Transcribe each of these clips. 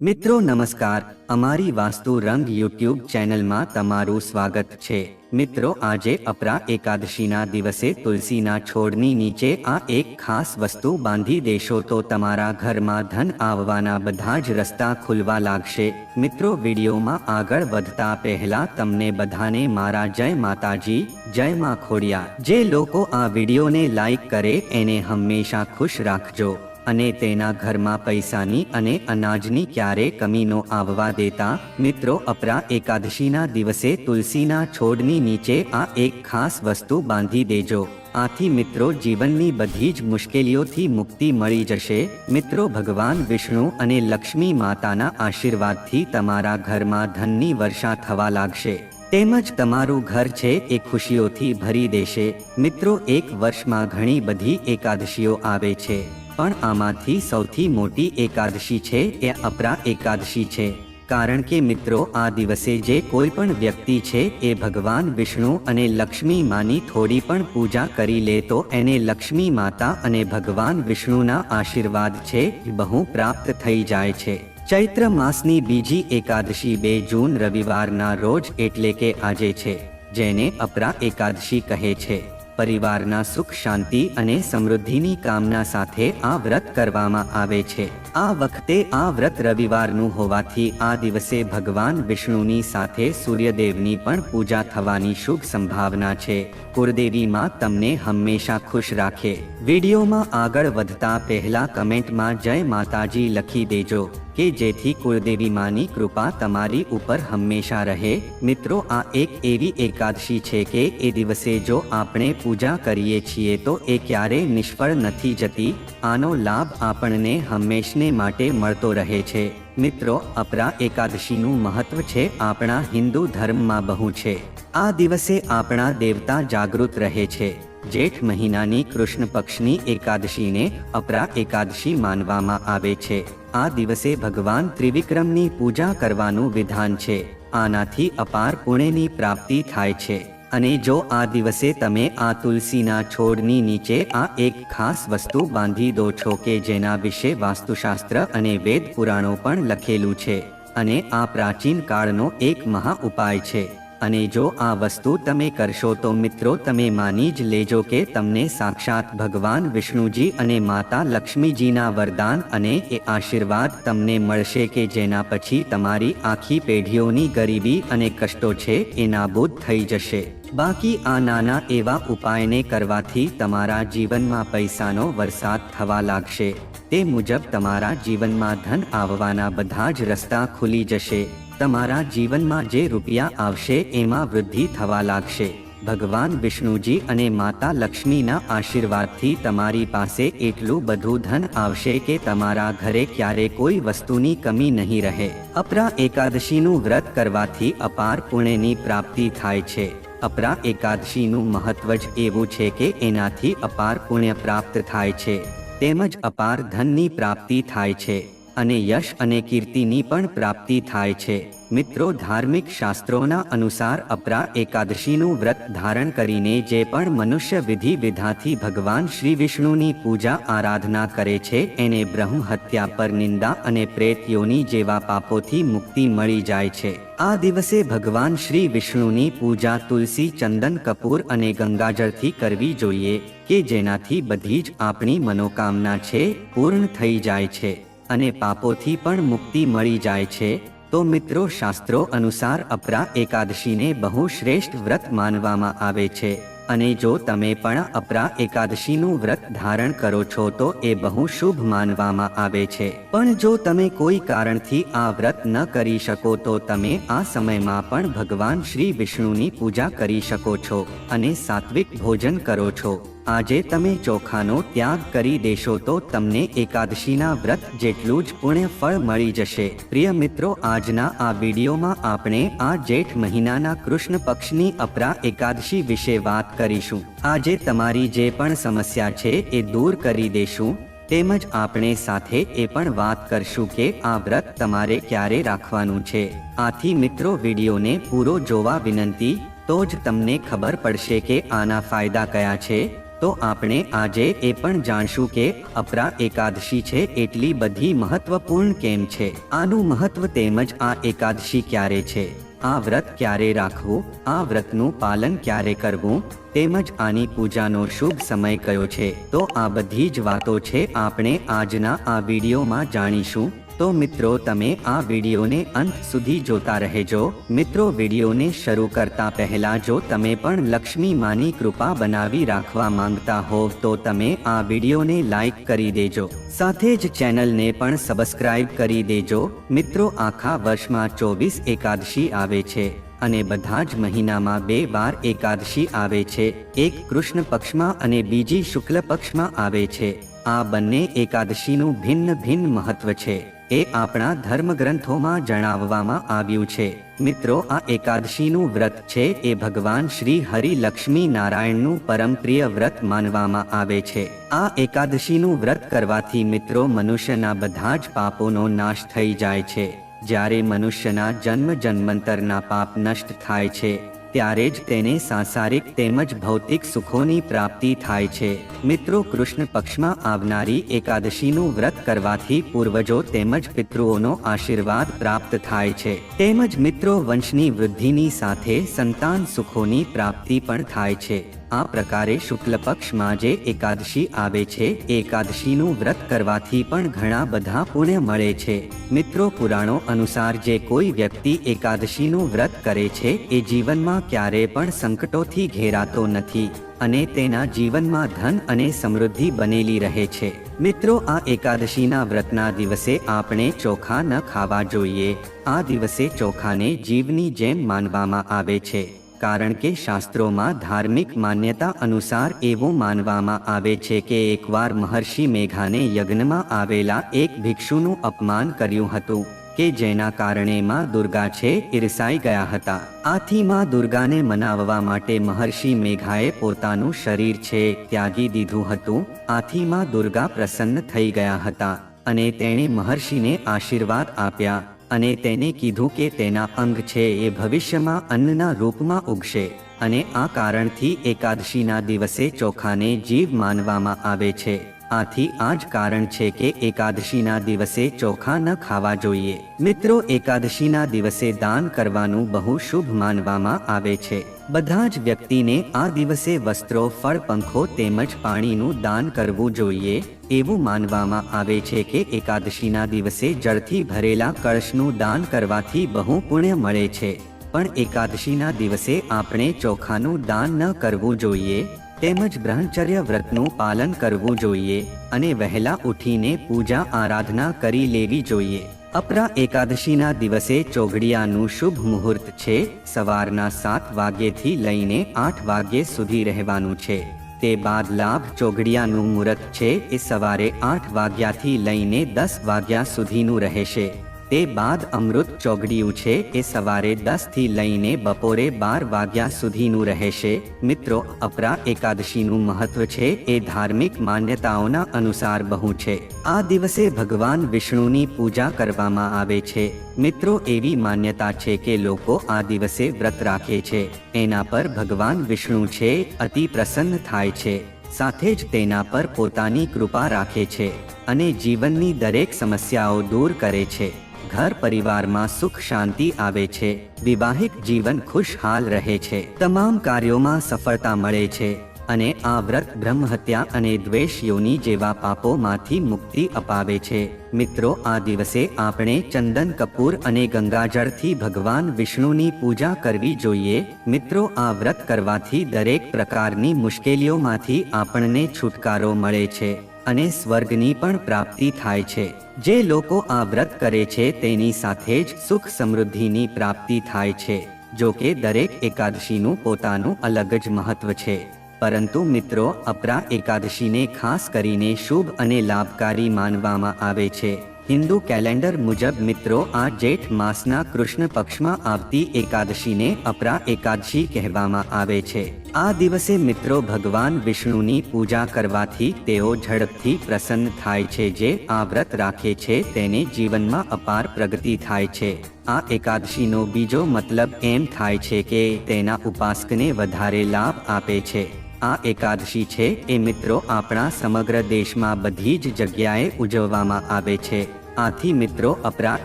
મિત્રો, નમસ્કાર. અમારી વાસ્તુ રંગ યુટ્યુબ ચેનલમાં તમારું સ્વાગત છે. મિત્રો, આજે અપરા એકાદશીના દિવસે તુલસીના છોડની નીચે આ એક ખાસ વસ્તુ બાંધી દેશો તો તમારા ઘરમાં ધન આવવાના બધા જ રસ્તા ખુલવા લાગશે. મિત્રો, વિડીયોમાં આગળ વધતા પહેલા તમને બધાને મારા જય માતાજી, જય માં ખોડિયા. જે લોકો આ વિડીયોને લાઈક કરે, એને હંમેશા ખુશ રાખજો. અને તેના ઘરમાં પૈસાની અને અનાજની ક્યારે કમીનો આવવા દેતા, મિત્રો અપરા એકાદશીના દિવસે તુલસીના છોડની નીચે આ એક ખાસ વસ્તુ બાંધી દેજો. આથી મિત્રો જીવનની બધી જ મુશ્કેલીઓથી મુક્તિ મળી જશે. મિત્રો ભગવાન વિષ્ણુ અને લક્ષ્મી માતાના આશીર્વાદથી તમારા ઘરમાં ધનની વર્ષા થવા લાગશે. તેમજ તમારું ઘર છે એ ખુશીઓથી ભરી દેશે. મિત્રો એક વર્ષમાં ઘણી બધી એકાદશીઓ આવે છે. પણ આમાંથી સૌથી મોટી એકાદશી છે એ અપરા એકાદશી છે. કારણ કે મિત્રો, આ દિવસે જે કોઈ પણ વ્યક્તિ છે એ ભગવાન વિષ્ણુ અને લક્ષ્મી માની થોડી પણ પૂજા કરી લે તો એને લક્ષ્મી માતા અને ભગવાન વિષ્ણુના આશીર્વાદ છે બહુ પ્રાપ્ત થઈ જાય છે. ચૈત્ર માસની બીજી એકાદશી બે જૂન રવિવારના રોજ એટલે કે આજે છે, જેને અપરા એકાદશી કહે છે. પરિવારના સુખ, શાંતિ અને સમૃદ્ધિની કામના સાથે આ વ્રત કરવામાં આવે છે. આ વખતે આ વ્રત રવિવારનું હોવાથી આ દિવસે ભગવાન વિષ્ણુની સાથે સૂર્યદેવની પણ પૂજા થવાની શુભ સંભાવના છે. કુળદેવી માં તમને હંમેશા ખુશ રાખે. વિડીયોમાં આગળ વધતા પહેલા કમેન્ટમાં જય માતાજી લખી દેજો. કે જેથી કુળદેવી માની કૃપા તમારી ઉપર હંમેશા રહે. મિત્રો, આ એક એવી એકાદશી છે કે એ દિવસે જો આપણે પૂજા કરીએ છીએ તો એ ક્યારેય નિષ્ફળ નથી જતી. આનો લાભ આપણને હંમેશને માટે મળતો રહે છે. મિત્રો, અપરા એકાદશીનું મહત્વ છે આપણા હિન્દુ ધર્મમાં બહુ છે. આ દિવસે આપણા દેવતા જાગૃત રહે છે. જેઠ મહિનાની કૃષ્ણ પક્ષની એકાદશીને અપરા એકાદશી માનવામાં આવે છે. આ દિવસે ભગવાન ત્રિવિક્રમની પૂજા કરવાનું વિધાન છે. આનાથી અપાર પુણ્યની પ્રાપ્તિ થાય છે. અને જો આ દિવસે તમે આ તુલસીના છોડની નીચે આ એક ખાસ વસ્તુ બાંધી દો છો કે જેના વિશે વાસ્તુશાસ્ત્ર અને વેદ પુરાણો પણ લખેલું છે. અને આ પ્રાચીન કાળનો એક મહા ઉપાય છે. અને જો આ વસ્તુ તમે કરશો તો મિત્રો તમે માની જ લેજો કે તમને સાક્ષાત ભગવાન વિષ્ણુજી અને માતા લક્ષ્મીજીના વરદાન અને એ આશીર્વાદ તમને મળશે કે જેના પછી તમારી આખી પેઢીઓની ગરીબી અને કષ્ટો છે એ નાબૂદ થઈ જશે. બાકી આ નાના એવા ઉપાયને કરવાથી તમારા જીવનમાં પૈસાનો વરસાદ થવા લાગશે. તે મુજબ તમારા જીવનમાં ધન આવવાના બધા જ રસ્તા ખુલી જશે. તમારા જીવનમાં જે રૂપિયા આવશે એમાં વૃદ્ધિ થવા લાગશે. ભગવાન વિષ્ણુજી અને માતા લક્ષ્મીના આશીર્વાદથી તમારી પાસે એટલું બધું ધન આવશે કે તમારા ઘરે ક્યારે કોઈ વસ્તુની કમી નહીં રહે. અપરા એકાદશીનું વ્રત કરવાથી અપાર પુણ્યની પ્રાપ્તિ થાય છે. અપરા એકાદશીનું મહત્વ જ એવું છે કે એનાથી અપાર પુણ્ય પ્રાપ્ત થાય છે. તેમજ અપાર ધનની પ્રાપ્તિ થાય છે. અને યશ અને કીર્તિની પણ પ્રાપ્તિ થાય છે. મિત્રો, ધાર્મિક શાસ્ત્રોના અનુસાર અપરા એકાદશીનું વ્રત ધારણ કરીને જે પણ મનુષ્ય વિધિ વિધાથી ભગવાન શ્રી વિષ્ણુની પૂજા આરાધના કરે છે, એને બ્રહ્મ હત્યા પર નિંદા અને પ્રેતયોની જેવા પાપોથી મુક્તિ મળી જાય છે. આ દિવસે ભગવાન શ્રી વિષ્ણુની પૂજા તુલસી, ચંદન, કપૂર અને ગંગાજળથી કરવી જોઈએ, કે જેનાથી બધી જ આપણી મનોકામના છે, પૂર્ણ થઈ જાય છે. અને પાપોથી પણ મુક્તિ મળી જાય છે, તો મિત્રો શાસ્ત્રો અનુસાર અપરા એકાદશીને બહુ શ્રેષ્ઠ વ્રત માનવામાં આવે છે, અને જો તમે પણ અપરા એકાદશીનું વ્રત ધારણ કરો છો તો એ બહુ શુભ માનવામાં આવે છે. પણ જો તમે કોઈ કારણથી આ વ્રત ન કરી શકો તો તમે આ સમયમાં પણ ભગવાન શ્રી વિષ્ણુની પૂજા કરી શકો છો અને સાત્વિક ભોજન કરો છો. આજે તમે ચોખાનો ત્યાગ કરી દેશો તો તમને એકાદશીના વ્રત જેટલું જ પુણ્ય ફળ મળી જશે. પ્રિય મિત્રો, આજના આ વિડીયોમાં આપણે આ જેઠ મહિનાના કૃષ્ણ પક્ષની અપરા એકાદશી વિશે વાત કરીશું. આજે તમારી જે પણ સમસ્યા છે એ દૂર કરી દેશું. તેમજ આપણે સાથે એ પણ વાત કરશું કે આ વ્રત તમારે ક્યારે રાખવાનું છે. આથી મિત્રો, વિડીયોને પૂરો જોવા વિનંતી, તો જ તમને ખબર પડશે કે આના ફાયદા કયા છે. તો આપણે આજે એ પણ જાણશું કે અપરા એકાદશી છે એટલી બધી મહત્વપૂર્ણ કેમ છે? આનું મહત્વ તેમજ આ એકાદશી ક્યારે છે? આ વ્રત ક્યારે રાખવું? આ વ્રતનું પાલન ક્યારે કરવું? તેમજ આની પૂજાનો શુભ સમય કયો છે? તો આ બધી જ વાતો છે આપણે આજના આ વિડીયોમાં જાણીશું. તો મિત્રો, તમે આ વિડીયોને અંત સુધી જોતા રહેજો. મિત્રો, વિડીયોને શરૂ કરતા પહેલા જો તમે પણ લક્ષ્મી માની કૃપા બનાવી રાખવા માંગતા હો, તો તમે આ વિડીયોને લાઈક કરી દેજો. સાથે જ ચેનલને પણ સબસ્ક્રાઇબ કરી દેજો. મિત્રો, આખા વર્ષમાં ચોવીસ એકાદશી આવે છે અને બધા જ મહિનામાં બે વાર એકાદશી આવે છે. એક કૃષ્ણ પક્ષમાં અને બીજી શુક્લ પક્ષમાં આવે છે. આ બંને એકાદશીનું ભિન્ન ભિન્ન મહત્વ છે. એ આપણા ધર્મગ્રંથોમાં જણાવવામાં આવ્યું છે. મિત્રો, આ એકાદશીનું વ્રત છે એ ભગવાન શ્રી હરિ લક્ષ્મી નારાયણનું પરમ પ્રિય વ્રત માનવામાં આવે છે. આ એકાદશીનું વ્રત કરવાથી મિત્રો, મનુષ્યના બધા જ પાપોનો નાશ થઈ જાય છે. જ્યારે મનુષ્યના જન્મ જન્માંતરના પાપ નષ્ટ થાય છે ત્યારે જ તેને સાંસારિક તેમજ ભૌતિક સુખોની પ્રાપ્તિ થાય છે. મિત્રો, કૃષ્ણ પક્ષમાં આવનારી એકાદશીનું વ્રત કરવાથી પૂર્વજો તેમજ પિતૃઓનો આશીર્વાદ પ્રાપ્ત થાય છે. તેમજ મિત્રો, વંશની વૃદ્ધિની સાથે સંતાન સુખોની પ્રાપ્તિ પણ થાય છે. આ પ્રકારે શુક્લ પક્ષમાં જે એકાદશી આવે છે. એકાદશીનું વ્રત કરવાથી પણ ઘણા બધા પુણ્ય મળે છે. મિત્રો, પુરાણો અનુસાર જે કોઈ વ્યક્તિ એકાદશીનું વ્રત કરે છે, એ જીવનમાં ક્યારે પણ સંકટોથી ઘેરાતો નથી અને તેના જીવનમાં ધન અને સમૃદ્ધિ બનેલી રહે છે. મિત્રો, આ એકાદશીના વ્રતના દિવસે આપણે ચોખા ન ખાવા જોઈએ. આ દિવસે ચોખાને જીવની જેમ માનવામાં આવે છે. કારણ કે શાસ્ત્રોમાં ધાર્મિક માન્યતા અનુસાર એવું માનવામાં આવે છે કે એકવાર મહર્ષિ મેઘાને યજ્ઞમાં આવેલા એક ભિક્ષુનું અપમાન કર્યું હતું, કે જેના કારણે માં દુર્ગા છે ઈરસાઈ ગયા હતા. આથી માં દુર્ગાને મનાવવા માટે મહર્ષિ મેઘાએ પોતાનું શરીર છે ત્યાગી દીધું હતું, આથી માં દુર્ગા પ્રસન્ન થઈ ગયા હતા, અને તેણે મહર્ષિને આશીર્વાદ આપ્યા. અને તેને કીધું કે તેના અંગ છે એ ભવિષ્યમાં અન્નના રૂપમાં ઉગશે અને આ કારણથી એકાદશીના દિવસે ચોખાને જીવ માનવામાં આવે છે. આથી આ જ કારણ છે કે એકાદશીના દિવસે ચોખા ન ખાવા જોઈએ. મિત્રો, એકાદશીના દિવસે દાન કરવાનું બહુ શુભ માનવામાં આવે છે. બધા જ વ્યક્તિને આ દિવસે વસ્ત્રો, ફળ, પંખો તેમજ પાણીનું દાન કરવું જોઈએ એવું માનવામાં આવે છે કે એકાદશીના દિવસે જળથી ભરેલા કળશનું દાન કરવાથી બહુ પુણ્ય મળે છે. પણ એકાદશીના દિવસે આપણે ચોખાનું દાન ન કરવું જોઈએ તેમજ બ્રહ્મચર્ય વ્રતનું પાલન કરવું જોઈએ અને વહેલા ઉઠીને પૂજા આરાધના કરી લેવી જોઈએ. અપરા એકાદશીના દિવસે ચોઘડિયાનું શુભ મુહૂર્ત છે, સવારના સાત વાગ્યેથી લઈને આઠ વાગ્યે સુધી રહેવાનું છે. તે બાદ લાભ ચોઘડિયાનું મુહૂર્ત છે, એ સવારે આઠ વાગ્યાથી લઈને દસ વાગ્યા સુધીનું રહેશે. તે બાદ અમૃત ચોગડિયું છે, એ સવારે દસથી લઈને બપોરે બાર વાગ્યા સુધીનું રહેશે. મિત્રો, અપરા એકાદશીનું મહત્વ છે, એ ધાર્મિક માન્યતાઓના અનુસાર બહુ છે. આ દિવસે ભગવાન વિષ્ણુની પૂજા કરવામાં આવે છે. મિત્રો, એવી માન્યતા છે કે લોકો આ દિવસે વ્રત રાખે છે. એના પર ભગવાન વિષ્ણુ છે, અતિ પ્રસન્ન થાય છે. સાથે જ તેના પર પોતાની કૃપા રાખે છે અને જીવનની દરેક સમસ્યાઓ દૂર કરે છે. ઘર પરિવારમાં સુખ શાંતિ આવે છે, વિવાહિક જીવન ખુશહાલ રહે છે. તમામ કાર્યોમાં સફળતા મળે છે અને આ વ્રત બ્રહ્મહત્યા અને દ્વેષ યોની જેવા પાપોમાંથી મુક્તિ અપાવે છે. મિત્રો, આ દિવસે આપણે ચંદન કપૂર અને ગંગાજળથી ભગવાન વિષ્ણુની પૂજા કરવી જોઈએ. મિત્રો, આ વ્રત કરવાથી દરેક પ્રકારની મુશ્કેલીઓમાંથી આપણને છુટકારો મળે છે. અને સ્વર્ગની પણ પ્રાપ્તિ થાય છે. જે લોકો આ વ્રત કરે છે તેની સાથે જ સુખ સમૃદ્ધિની પ્રાપ્તિ થાય છે. જો કે દરેક એકાદશીનું પોતાનું અલગ જ મહત્વ છે. પરંતુ મિત્રો અપરા એકાદશીને ખાસ કરીને શુભ અને લાભકારી માનવામાં આવે છે. હિન્દુ કેલેન્ડર મુજબ મિત્રો, આ જેઠ માસના કૃષ્ણ પક્ષમાં આવતી એકાદશીને અપરા એકાદશી કહેવામાં આવે છે. આ દિવસે મિત્રો ભગવાન વિષ્ણુની પૂજા કરવાથી તેઓ ઝડપથી પ્રસન્ન થાય છે જે આ વ્રત રાખે છે તેને જીવનમાં અપાર પ્રગતિ થાય છે. આ એકાદશીનો બીજો મતલબ એમ થાય છે કે તેના ઉપાસકને વધારે લાભ આપે છે. આ એકાદશી છે એ મિત્રો આપણા સમગ્ર દેશમાં બધી જ જગ્યાએ ઉજવવામાં આવે છે. આથી મિત્રો, અપરા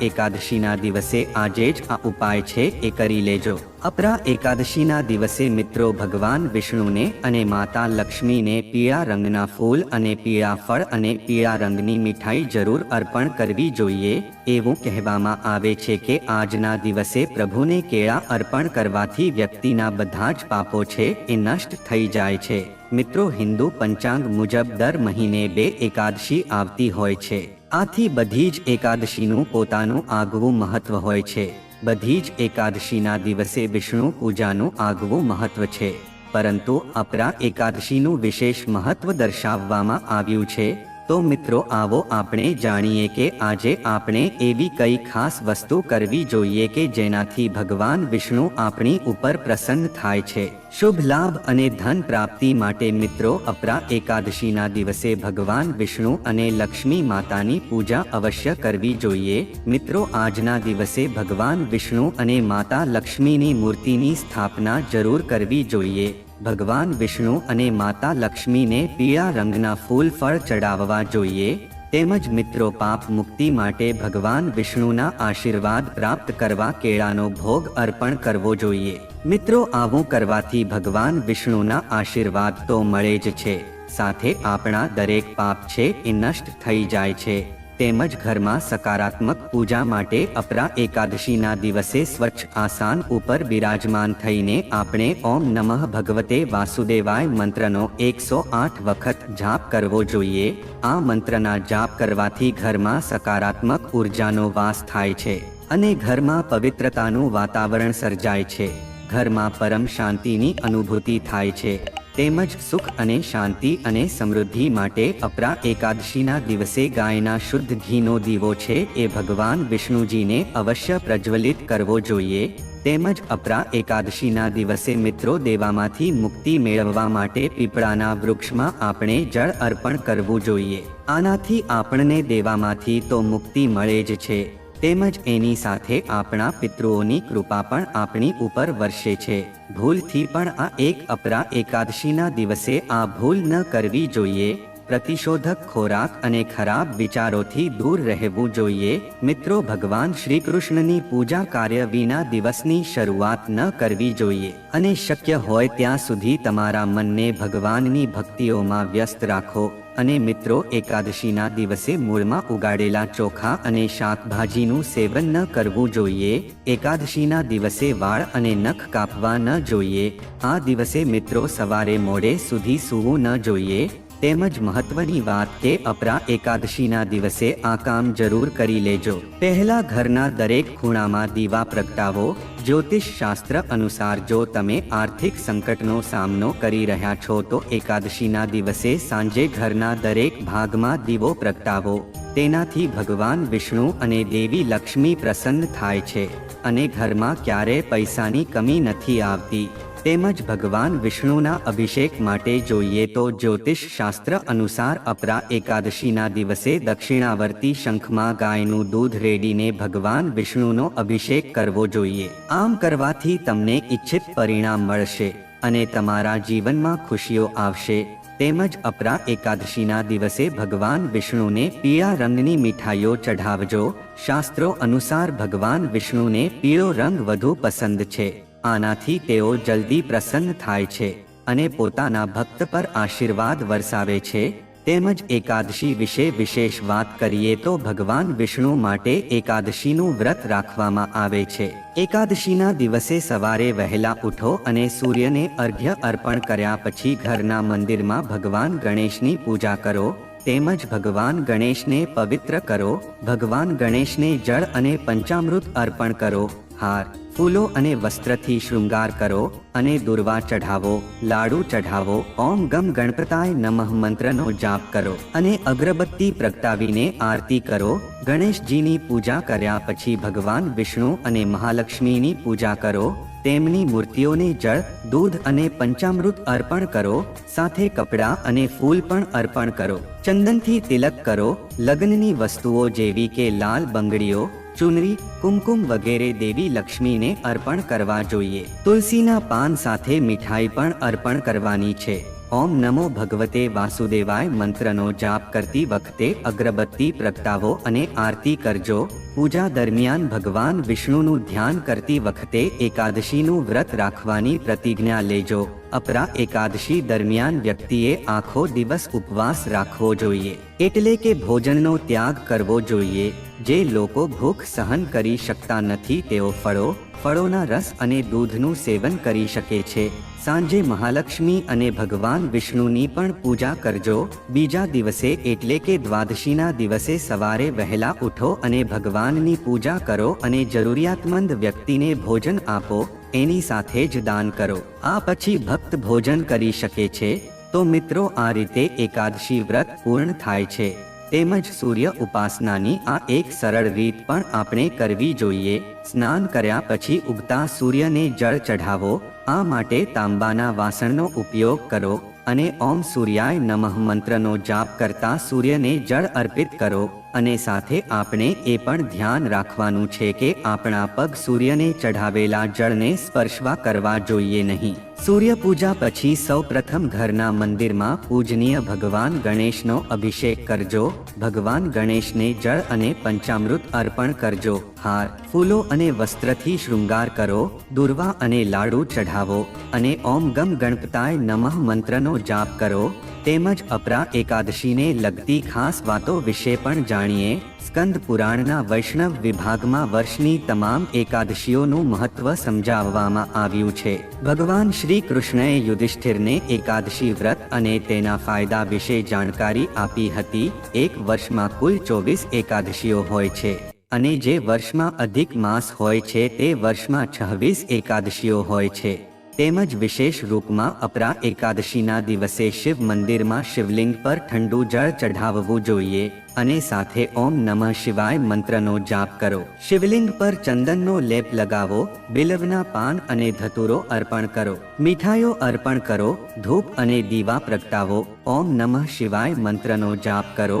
એકાદશીના દિવસે આજે જ આ ઉપાય છે એ કરી લેજો. અપરા એકાદશીના દિવસે મિત્રો, ભગવાન વિષ્ણુને અને માતા લક્ષ્મીને પીળા રંગના ફૂલ અને પીળા ફળ અને પીળા રંગની મીઠાઈ જરૂર અર્પણ કરવી જોઈએ. એવું કહેવામાં આવે છે કે આજના દિવસે પ્રભુને કેળા અર્પણ કરવાથી વ્યક્તિના બધા જ પાપો છે એ નષ્ટ થઈ જાય છે. મિત્રો, હિન્દુ પંચાંગ મુજબ દર મહિને બે એકાદશી આવતી હોય છે. આથી બધી જ એકાદશીનું પોતાનું આગવું મહત્વ હોય છે. બધી જ એકાદશીના દિવસે વિષ્ણુ પૂજાનું આગવું મહત્વ છે. પરંતુ અપરા એકાદશીનું વિશેષ મહત્વ દર્શાવવામાં આવ્યું છે તો મિત્રો આવો આપણે જાણીએ કે આજે આપણે એવી કઈ ખાસ વસ્તુ કરવી જોઈએ કે જેનાથી ભગવાન વિષ્ણુ આપણી ઉપર પ્રસન્ન થાય છે. શુભ લાભ અને ધન પ્રાપ્તિ માટે મિત્રો અપરા એકાદશીના દિવસે ભગવાન વિષ્ણુ અને લક્ષ્મી માતાની પૂજા અવશ્ય કરવી જોઈએ. મિત્રો આજના દિવસે ભગવાન વિષ્ણુ અને માતા લક્ષ્મીની મૂર્તિની સ્થાપના જરૂર કરવી જોઈએ. ભગવાન વિષ્ણુ અને માતા લક્ષ્મીને પીળા રંગના ફૂલ ફળ ચડાવવા જોઈએ, તેમજ મિત્રો પાપ મુક્તિ માટે ભગવાન વિષ્ણુના આશીર્વાદ પ્રાપ્ત કરવા કેળાનો ભોગ અર્પણ કરવો જોઈએ. મિત્રો, આવું કરવાથી ભગવાન વિષ્ણુના આશીર્વાદ તો મળે જ છે, સાથે આપણા દરેક પાપ છે એ નષ્ટ થઈ જાય છે. તેમજ ઘરમાં સકારાત્મક પૂજા માટે અપરા એકાદશીના દિવસે સ્વચ્છ આસાન ઉપર બિરાજમાન થઈને આપણે ઓમ નમઃ ભગવતે વાસુદેવાય મંત્રનો એકસો આઠ વખત જાપ કરવો જોઈએ. આ મંત્રના જાપ કરવાથી ઘરમાં સકારાત્મક ઉર્જાનો વાસ થાય છે અને ઘરમાં પવિત્રતાનું વાતાવરણ સર્જાય છે. ઘરમાં પરમ શાંતિની અનુભૂતિ થાય છે. તેમજ સુખ અને શાંતિ અને સમૃદ્ધિ માટે અપરા એકાદશીના દિવસે ગાયના શુદ્ધ ઘીનો દીવો છે. એ ભગવાન વિષ્ણુજીને અવશ્ય પ્રજ્વલિત કરવો જોઈએ. તેમજ અપરા એકાદશીના દિવસે મિત્રો દેવામાંથી મુક્તિ મેળવવા માટે પીપળાના વૃક્ષમાં આપણે જળ અર્પણ કરવું જોઈએ. આનાથી આપણને દેવામાંથી તો મુક્તિ મળે જ છે. તેમજ એની સાથે આપણા પિતૃઓની કૃપા પણ આપણી ઉપર વર્ષે છે. ભૂલથી પણ આ એક અપરા એકાદશીના દિવસે આ ભૂલ ન કરવી જોઈએ. પ્રતિશોધક ખોરાક અને ખરાબ વિચારોથી દૂર રહેવું જોઈએ. મિત્રો, ભગવાન શ્રી કૃષ્ણની પૂજા કાર્ય વિના દિવસની શરૂઆત ન કરવી જોઈએ. અને શક્ય હોય ત્યાં સુધી તમારા મનને ભગવાનની ભક્તિઓમાં વ્યસ્ત રાખો. અને મિત્રો, એકાદશીના દિવસે મૂળમાં ઉગાડેલા ચોખા અને શાકભાજીનું સેવન ન કરવું જોઈએ. એકાદશીના દિવસે વાળ અને નખ કાપવા ન જોઈએ. આ દિવસે મિત્રો, સવારે મોડે સુધી સૂવું ન જોઈએ. તેમજ મહત્વની વાત કે અપરા એકાદશીના દિવસે આ કામ જરૂર કરી લેજો. પહેલા ઘરના દરેક ખૂણામાં દીવા પ્રગટાવો. જ્યોતિષ શાસ્ત્ર અનુસાર જો તમે આર્થિક સંકટનો સામનો કરી રહ્યા છો તો એકાદશીના દિવસે સાંજે ઘરના દરેક ભાગમાં દીવો પ્રગટાવો. તેનાથી ભગવાન વિષ્ણુ અને દેવી લક્ષ્મી પ્રસન્ન થાય છે. અને ઘરમાં ક્યારેય પૈસાની કમી નથી આવતી. તેમજ ભગવાન વિષ્ણુના અભિષેક માટે જોઈએ તો જ્યોતિષ શાસ્ત્ર અનુસાર અપરા એકાદશીના દિવસે દક્ષિણાવર્તી શંખમાં ગાયનું દૂધ રેડીને ભગવાન વિષ્ણુનો અભિષેક કરવો જોઈએ. આમ કરવાથી તમને ઈચ્છિત પરિણામ મળશે અને તમારા જીવનમાં ખુશીઓ આવશે. તેમજ અપરા એકાદશીના દિવસે ભગવાન વિષ્ણુને પીળા રંગની મીઠાઈઓ ચઢાવજો. શાસ્ત્રો અનુસાર ભગવાન વિષ્ણુને પીળો રંગ વધુ પસંદ છે. આનાથી તેઓ જલ્દી પ્રસન્ન થાય છે અને પોતાના ભક્ત પર આશીર્વાદ વરસાવે છે. તેમજ એકાદશી વિશે વિશેષ વાત કરીએ તો ભગવાન વિષ્ણુ માટે એકાદશીનું વ્રત રાખવામાં આવે છે. એકાદશીના દિવસે સવારે વહેલા ઉઠો અને સૂર્યને અર્ઘ્ય અર્પણ કર્યા પછી ઘરના મંદિરમાં ભગવાન ગણેશની પૂજા કરો. તેમજ ભગવાન ગણેશને પવિત્ર કરો. ભગવાન ગણેશને જળ અને પંચામૃત અર્પણ કરો. હાર. ફૂલો અને વસ્ત્રથી શૃંગાર કરો અને દુર્વા ચઢાવો, લાડુ ચઢાવો, ઓમ ગમ ગણપતાય નમઃ મંત્રનો જાપ કરો અને અગરબત્તી પ્રગટાવીને આરતી કરો. ગણેશજીની પૂજા કર્યા પછી ભગવાન વિષ્ણુ અને મહાલક્ષ્મીની પૂજા કરો. તેમની મૂર્તિઓને જળ, દૂધ અને પંચામૃત અર્પણ કરો. સાથે કપડાં અને ફૂલ પણ અર્પણ કરો. ચંદનથી તિલક કરો. લગ્નની વસ્તુઓ જેવી કે લાલ બંગડીઓ ચુનરી, કુમકુમ વગેરે દેવી લક્ષ્મીને અર્પણ કરવા જોઈએ. તુલસીના પાન સાથે મીઠાઈ પણ અર્પણ કરવાની છે. ઓમ નમો ભગવતે વાસુદેવાય મંત્રનો જાપ કરતી વખતે અગરબત્તી પ્રગટાવો અને આરતી કરજો. પૂજા દરમિયાન ભગવાન વિષ્ણુનું ધ્યાન કરતી વખતે એકાદશીનું વ્રત રાખવાની પ્રતિજ્ઞા લેજો. અપરા એકાદશી દરમિયાન વ્યક્તિએ આખો દિવસ ઉપવાસ રાખવો જોઈએ. એટલે કે ભોજનનો ત્યાગ કરવો જોઈએ. જે લોકો ભૂખ સહન કરી શકતા નથી તેઓ ફળો, ફળોના રસ અને દૂધનું સેવન કરી શકે છે. સાંજે મહાલક્ષ્મી અને ભગવાન વિષ્ણુની પણ પૂજા કરજો. બીજા દિવસે એટલે કે દ્વાદશીના દિવસે સવારે વહેલા ઉઠો અને ભગવાનની પૂજા કરો અને જરૂરિયાતમંદ વ્યક્તિને ભોજન આપો, એની સાથે જ દાન કરો. આ પછી ભક્ત ભોજન કરી શકે છે. તો મિત્રો, આ રીતે એકાદશી વ્રત પૂર્ણ થાય છે. તેમજ સૂર્ય ઉપાસનાની આ એક સરળ રીત પણ આપણે કરવી જોઈએ. સ્નાન કર્યા પછી ઉગતા સૂર્યને જળ ચઢાવો આ માટે તાંબાના વાસણનો ઉપયોગ કરો અને ઓમ સૂર્યાય નમઃ મંત્રનો જાપ કરતા સૂર્યને જળ અર્પિત કરો. અને સાથે આપણે એ પણ ધ્યાન રાખવાનું છે કે આપણા પગ સૂર્યને ચઢાવેલા જળને સ્પર્શવા કરવા જોઈએ નહીં. સૂર્ય પૂજા પછી સૌ પ્રથમ ઘરના મંદિરમાં પૂજનીય ભગવાન ગણેશનો અભિષેક કરજો. ભગવાન ગણેશને જળ અને પંચામૃત અર્પણ કરજો. હાર, ફૂલો અને વસ્ત્રથી શૃંગાર કરો. દુર્વા અને લાડુ ચઢાવો અને ઓમ ગમ ગણપતાય નમઃ મંત્રનો જાપ કરો. તેમજ અપરા એકાદશીને લગતી ખાસ વાતો વિશે પણ જાણીએ. સ્કંદ પુરાણના વૈષ્ણવ વિભાગમાં વર્ષની તમામ એકાદશીઓનું મહત્વ સમજાવવામાં આવ્યું છે. ભગવાન શ્રી કૃષ્ણએ યુધિષ્ઠિરને એકાદશી વ્રત અને તેના ફાયદા વિશે જાણકારી આપી હતી. એક વર્ષમાં કુલ ચોવીસ એકાદશીઓ હોય છે. અને જે વર્ષમાં અધિક માસ હોય છે તે વર્ષમાં છવ્વીસ એકાદશીઓ હોય છે. તેમજ વિશેષ રૂપમાં અપરા એકાદશીના દિવસે શિવ મંદિરમાં શિવલિંગ પર ઠંડુ જળ ચઢાવવું જોઈએ અને સાથે ઓમ નમઃ શિવાય મંત્રનો જાપ કરો. શિવલિંગ પર ચંદનનો લેપ લગાવો, બિલવના પાન અને ધતુરો અર્પણ કરો, મીઠાઈઓ અર્પણ કરો, ધૂપ અને દીવા પ્રગટાવો, ઓમ નમઃ શિવાય મંત્રનો જાપ કરો